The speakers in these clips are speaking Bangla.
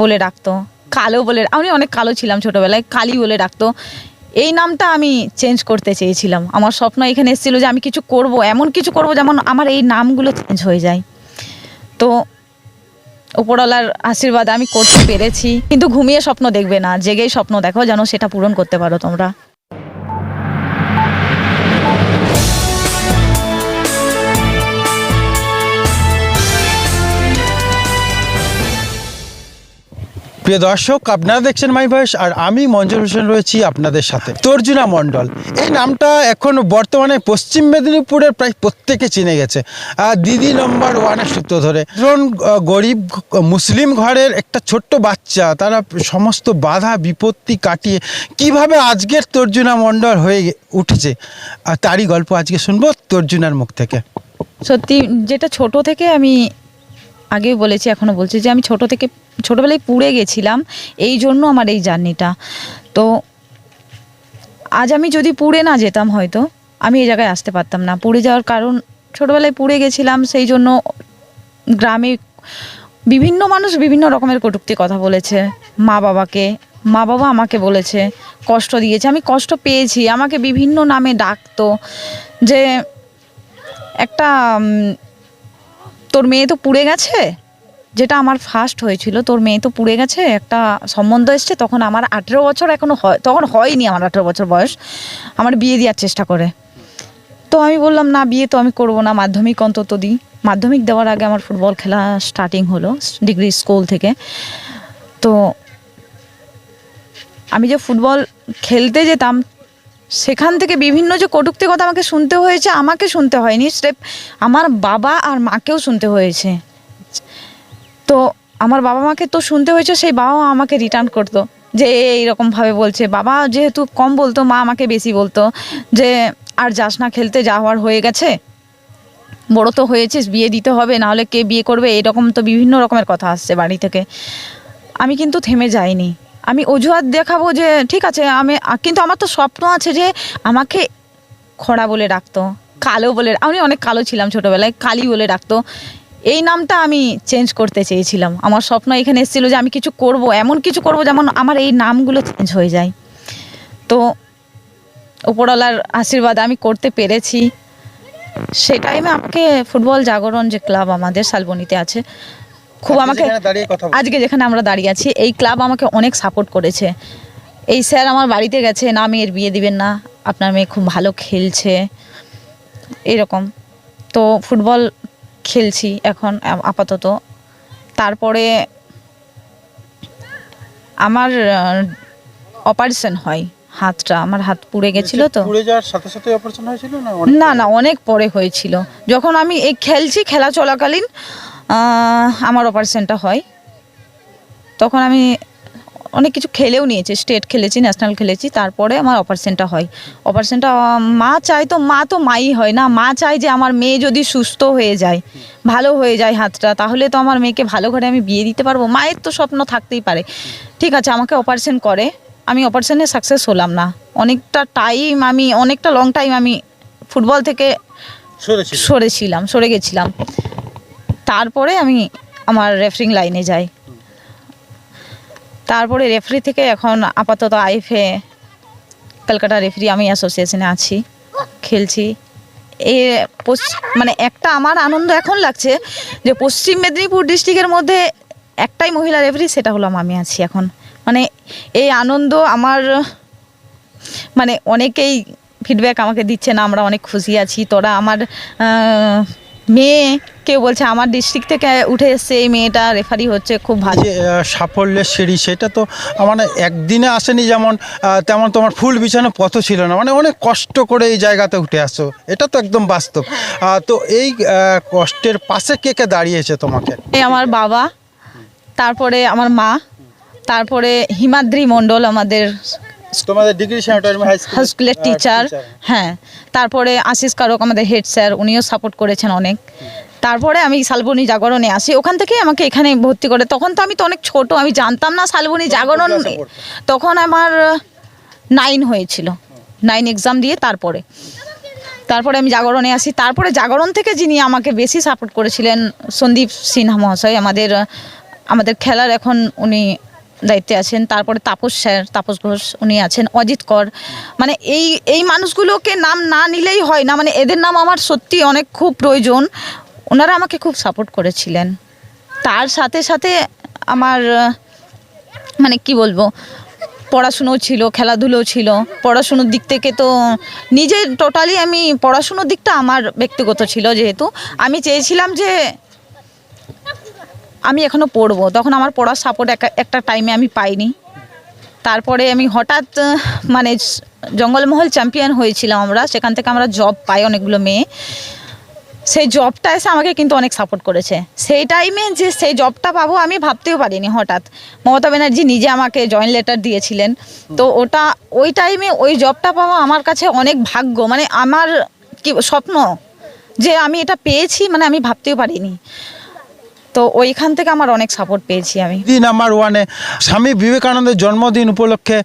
বলে ডাকতো, কালো বলে আমি অনেক কালো ছিলাম ছোটবেলায়, কালি বলে ডাকতো। এই নামটা আমি চেঞ্জ করতে চেয়েছিলাম। আমার স্বপ্ন এখানে এসেছিল যে আমি কিছু করব, এমন কিছু করব যেমন আমার এই নামগুলো চেঞ্জ হয়ে যায়। তো উপরওয়ালার আশীর্বাদ আমি করতে পেরেছি। কিন্তু ঘুমিয়ে স্বপ্ন দেখবে না, জেগেই স্বপ্ন দেখো যেন সেটা পূরণ করতে পারো তোমরা। প্রিয় দর্শক, আপনারা দেখছেন মাই ভয়েস আর আমি মঞ্জুর হোসেন রয়েছি আপনাদের সাথে। তর্জুনা মণ্ডল, এই নামটা এখন বর্তমানে পশ্চিম মেদিনীপুরের প্রায় প্রত্যেকে চিনে গেছে। আর দিদি নম্বর ওয়ানের সূত্র ধরে, ধরুন গরিব মুসলিম ঘরের একটা ছোট্ট বাচ্চা, তারা সমস্ত বাধা, বিপত্তি কাটিয়ে কীভাবে আজকের তর্জুনা মণ্ডল হয়ে উঠেছে? আর তারই গল্প আজকে শুনব তর্জুনার মুখ থেকে। সত্যি, যেটা ছোট থেকে আমি আগে বলেছি, এখনও বলছি যে আমি ছোট থেকে, ছোটবেলায় পুড়ে গেছিলাম, এই জন্য আমার এই জার্নিটা। তো আজ আমি যদি পুড়ে না যেতাম হয়তো, আমি এই জায়গায় আসতে পারতাম না। পুড়ে যাওয়ার কারণ, ছোটবেলায় পুড়ে গেছিলাম, সেই জন্য গ্রামে বিভিন্ন মানুষ বিভিন্ন রকমের কটূক্তি কথা বলেছে। মা বাবাকে, মা বাবা আমাকে বলেছে, কষ্ট দিয়েছে। আমি কষ্ট পেয়েছি, আমাকে বিভিন্ন নামে ডাকতো যে একটা তোর মেয়ে তো পুড়ে গেছে? যেটা আমার ফার্স্ট হয়েছিল, তোর মেয়ে তো পুড়ে গেছে, একটা সম্বন্ধ এসছে, তখন আমার আঠেরো বছর এখনও হয়, তখন হয়নি আমার আঠেরো বছর বয়স, আমার বিয়ে দেওয়ার চেষ্টা করে। তো আমি বললাম, না, বিয়ে তো আমি করব না, মাধ্যমিক অন্তত দিই মাধ্যমিক দেওয়ার আগে আমার ফুটবল খেলা স্টার্টিং হলো ডিগ্রি স্কুল থেকে। তো আমি যে ফুটবল খেলতে যেতাম সেখান থেকে বিভিন্ন যে কটূক্তি কথা আমাকে শুনতে হয়েছে, আমাকে শুনতে হয়নি। স্রেফ আমার বাবা আর মাকেও শুনতে হয়েছে। তো আমার বাবা মাকে তো শুনতে হয়েছে, সেই বাবা আমাকে রিটার্ন করতো। যে এইরকমভাবে বলছে, বাবা যেহেতু কম বলতো, মা আমাকে বেশি বলতো যে, আর যাস না খেলতে যাওয়ার হয়ে গেছে। বড় তো হয়েছিস, বিয়ে দিতে হবে, নাহলে কে বিয়ে করবে? এরকম তো বিভিন্ন রকমের কথা আসছে বাড়ি থেকে। আমি কিন্তু থেমে যাইনি। আমি অজুহাত দেখাবো যে, ঠিক আছে, আমি, কিন্তু আমার তো স্বপ্ন আছে যে আমাকে খরা বলে ডাকতো, কালো বলে, আমি অনেক কালো ছিলাম ছোটোবেলায়, কালি বলে ডাকতো। এই নামটা আমি চেঞ্জ করতে চেয়েছিলাম। আমার স্বপ্ন এখানে এসেছিল যে আমি কিছু করব, এমন কিছু করব যেমন আমার এই নামগুলো চেঞ্জ হয়ে যায়। তো উপরওয়ালার আশীর্বাদ আমি করতে পেরেছি। সেই টাইমে আমাকে ফুটবল জাগরণ যে ক্লাব আমাদের শালবনিতে আছে খুব আমাকে আজকে যেখানে আমরা দাঁড়িয়ে আছি এই ক্লাব আমাকে অনেক সাপোর্ট করেছে। এই স্যার আমার বাড়িতে গেছে না মেয়ের বিয়ে দিবেন না আপনার মেয়ে খুব ভালো খেলছে এরকম। তো ফুটবল খেলছি এখন আপাতত। তারপরে আমার অপারেশন হয় হাতটা আমার হাত পুড়ে গেছিল তো। পুড়ে যাওয়ার সাথে সাথে অপারেশন হয়েছিল না না না অনেক পরে হয়েছিল। যখন আমি এই খেলছি খেলা চলাকালীন আমার অপারেশনটা হয়। তখন আমি অনেক কিছু খেলেও নিয়েছি স্টেট খেলেছি ন্যাশনাল খেলেছি তারপরে আমার অপারেশনটা হয়। অপারেশনটা মা চায় তো মা তো মাই হয় না মা চায় যে আমার মেয়ে যদি সুস্থ হয়ে যায় ভালো হয়ে যায় হাতটা তাহলে তো আমার মেয়েকে ভালো ঘরে আমি বিয়ে দিতে পারব। মায়ের তো স্বপ্ন থাকতেই পারে। ঠিক আছে আমাকে অপারেশন করে। আমি অপারেশনে সাকসেস হলাম না। অনেকটা টাইম আমি অনেকটা লং টাইম আমি ফুটবল থেকে সরেছিলাম সরে গেছিলাম। তারপরে আমি আমার রেফারিং লাইনে যাই। তারপরে রেফারি থেকে এখন আপাতত আইফে কলকাতা রেফারি আমি অ্যাসোসিয়েশনে আছি, খেলছি। এ মানে একটা আমার আনন্দ এখন লাগছে যে পশ্চিম মেদিনীপুর ডিস্ট্রিক্টের মধ্যে একটাই মহিলা রেফারি সেটা হলাম আমি আছি এখন। মানে এই আনন্দ আমার মানে অনেকেই ফিডব্যাক আমাকে দিচ্ছে না, আমরা অনেক খুশি আছি। তোরা আমার মেয়ে কেউ বলছে আমার ডিস্ট্রিক্ট থেকে উঠে এসছে এই মেয়েটা রেফারি হচ্ছে খুব ভালো। যে সাফল্যের সিঁড়ি সেটা তো মানে একদিনে আসেনি যেমন তেমন তোমার ফুল বিছানো পথ ছিল না। মানে অনেক কষ্ট করে এই জায়গাতে উঠে আসো এটা তো একদম বাস্তব। তো এই কষ্টের পাশে কে কে দাঁড়িয়েছে তোমাকে? এই আমার বাবা তারপরে আমার মা তারপরে হিমাদ্রি মণ্ডল আমাদের তোমাদের ডিগ্রি হাই হাই স্কুলের টিচার হ্যাঁ। তারপরে আশিস কারক আমাদের হেড স্যার উনিও সাপোর্ট করেছেন অনেক। তারপরে আমি শালবনী জাগরণে আসি। ওখান থেকেই আমাকে এখানে ভর্তি করে। তখন তো আমি তো অনেক ছোট আমি জানতাম না শালবনী জাগরণ তখন আমার নাইন হয়েছিল। নাইন এক্সাম দিয়ে তারপরে। তারপরে আমি জাগরণে আসি। তারপরে জাগরণ থেকে যিনি আমাকে বেশি সাপোর্ট করেছিলেন সন্দীপ সিনহা মহাশয় আমাদের আমাদের খেলার এখন উনি দায়িত্বে আছেন। তারপরে তাপস স্যার, তাপস ঘোষ, উনি আছেন। অজিত কর। মানে এই এই মানুষগুলোকে নাম না নিলেই হয় না। মানে এদের নাম আমার সত্যি অনেক খুব প্রয়োজন। ওনারা আমাকে খুব সাপোর্ট করেছিলেন। তার সাথে সাথে আমার মানে কি বলব পড়াশুনো ছিল খেলাধুলো ছিল। পড়াশুনোর দিক থেকে তো নিজে টোটালি আমি পড়াশুনোর দিকটা আমার ব্যক্তিগত ছিল যেহেতু। আমি চেয়েছিলাম যে আমি এখনও পড়ব। তখন আমার পড়ার সাপোর্ট একটা টাইমে আমি পাইনি। তারপরে আমি হঠাৎ মানে জঙ্গলমহল চ্যাম্পিয়ন হয়েছিলাম আমরা। সেখান থেকে আমরা জব পাই অনেকগুলো মেয়ে। সেই জবটা এসে আমাকে কিন্তু অনেক সাপোর্ট করেছে। সেই টাইমে যে সেই জবটা পাবো আমি ভাবতেও পারিনি হঠাৎ। মমতা ব্যানার্জি নিজে আমাকে জয়েন লেটার দিয়েছিলেন। তো ওটা, ওই টাইমে ওই জবটা পাওয়া আমার কাছে অনেক ভাগ্য। মানে আমার কি স্বপ্ন যে আমি এটা পেয়েছি মানে আমি ভাবতেও পারিনি। তো ওইখান থেকে আমার অনেক সাপোর্ট পেয়েছি আমি। দিদি নাম্বার ওয়ানে স্বামী বিবেকানন্দের জন্মদিন উপলক্ষে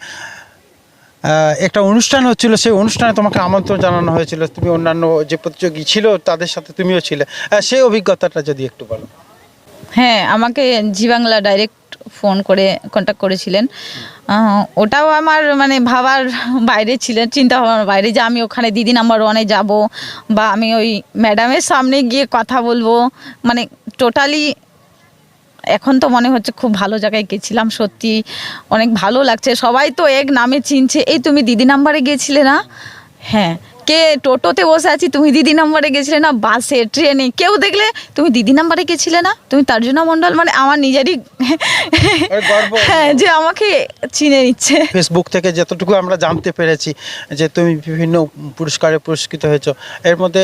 একটা অনুষ্ঠান হচ্ছিল। সেই অনুষ্ঠানে তোমাকে আমন্ত্রণ জানানো হয়েছিল। তুমি অন্যান্য যে প্রতিযোগী ছিল তাদের সাথে তুমিও ছিলে। সেই অভিজ্ঞতাটা যদি একটু বলো। হ্যাঁ আমাকে জি বাংলা ডাইরেক্ট ফোন করে কন্ট্যাক্ট করেছিলেন। ওটাও আমার মানে ভাবার বাইরে ছিলেন চিন্তা ভাবনার বাইরে যে আমি ওখানে দিদি নাম্বার ওয়ানে যাব বা আমি ওই ম্যাডামের সামনে গিয়ে কথা বলব। মানে টোটালি এখন তো মনে হচ্ছে খুব ভালো জায়গায় গেছিলাম সত্যি অনেক ভালো লাগছে। সবাই তো এক নামে চিনছে এই তুমি দিদি নাম্বারে গিয়েছিলে না? হ্যাঁ কে টোটোতে বসে আছি তুমি দিদি নাম্বারে গেছিলে না? বাসে ট্রেনে কেউ দেখলে তুমি দিদি নাম্বারে গেছিলে না? তুমি তার্জুনা মণ্ডল মানে আমার নিজেরই হ্যাঁ যে আমাকে চিনে নিচ্ছে। ফেসবুক থেকে যতটুকু আমরা জানতে পেরেছি যে তুমি বিভিন্ন পুরস্কারে পুরস্কৃত হয়েছো এর মধ্যে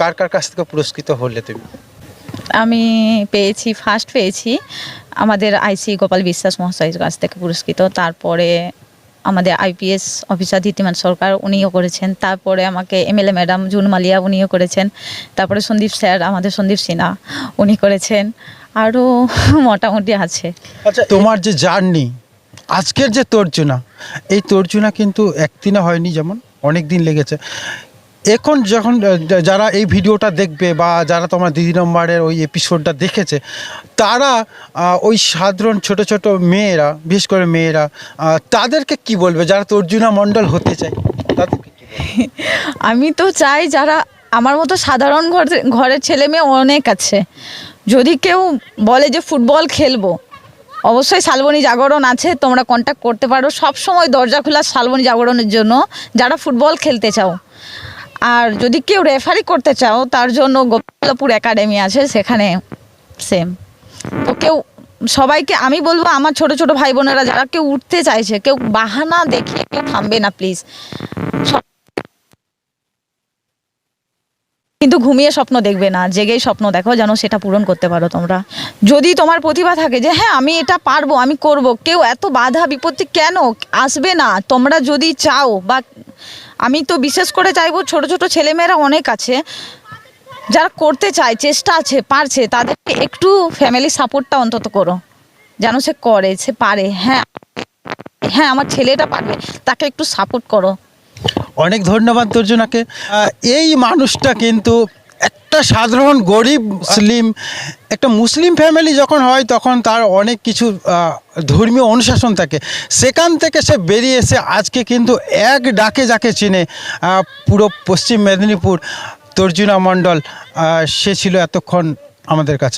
কার কার কাছ থেকে পুরস্কৃত হলে তুমি? আমি পেয়েছি ফার্স্ট পেয়েছি আমাদের আইসি গোপাল বিশ্বাস মহাশয়ের কাছ থেকে পুরস্কৃত। তারপরে আমাদের আইপিএস অফিসার ধীতিমান সরকার উনিও করেছেন। তারপরে আমাকে এমএলএ ম্যাডাম জুন মালিয়া উনিও করেছেন। তারপরে সন্দীপ স্যার আমাদের সন্দীপ সিনহা উনি করেছেন। আরও মোটামুটি আছে। আচ্ছা তোমার যে জার্নি আজকের যে তর্জনা এই তর্জনা কিন্তু একদিনে হয়নি যেমন অনেক দিন লেগেছে। এখন যখন যারা এই ভিডিওটা দেখবে বা যারা তোমার দিদি নম্বরের ওই এপিসোডটা দেখেছে, তারা ওই সাধারণ ছোট ছোট মেয়েরা, বিশেষ করে মেয়েরা তাদেরকে কি বলবে? যারা তর্জুনা মণ্ডল হতে চায় আমি তো চাই যারা আমার মতো সাধারণ ঘরে, ঘরের ছেলে মেয়ে অনেক আছে। যদি কেউ বলে যে ফুটবল খেলব, অবশ্যই শালবনী জাগরণ আছে, তোমরা কন্ট্যাক্ট করতে পারো। সব সময় দরজা খোলা শালবনী জাগরণের জন্য, যারা ফুটবল খেলতে চাও। আর যদি কেউ রেফারি করতে চাও, তার জন্য গোপালপুর একাডেমি আছে, সেখানে সেম তো কেউ, সবাইকে আমি বলব, আমার ছোট ছোট ভাই বোনেরা, যারা কেউ উঠতে চাইছে, কেউ বাহানা দেখিয়ে কেউ থামবে না প্লিজ কিন্তু ঘুমিয়ে স্বপ্ন দেখবে না, জেগেই স্বপ্ন দেখো, যেন সেটা পূরণ করতে পারো তোমরা। যদি তোমার প্রতিভা থাকে যে হ্যাঁ আমি এটা পারব, আমি করব কেউ এত বাধা বিপত্তি কেন? আসবে না। তোমরা যদি চাও বা আমি তো বিশেষ করে চাইব ছোট ছোট ছেলেমেয়েরা অনেক আছে যারা করতে চায় চেষ্টা আছে পারছে তাদেরকে একটু ফ্যামিলি সাপোর্টটা অন্তত করো যেন সে করে সে পারে হ্যাঁ হ্যাঁ আমার ছেলেটা পারবে তাকে একটু সাপোর্ট করো। অনেক ধন্যবাদ তর্জুনাকে আহ, এই মানুষটা কিন্তু একটা সাধারণ গরিব মুসলিম, একটা মুসলিম ফ্যামিলি যখন হয় তখন তার অনেক কিছু ধর্মীয় অনুশাসন থাকে। সেখান থেকে সে বেরিয়ে এসে আজকে কিন্তু এক ডাকে যাকে চিনে পুরো পশ্চিম মেদিনীপুর তর্জুনা মণ্ডল সে ছিল এতক্ষণ আমাদের কাছে।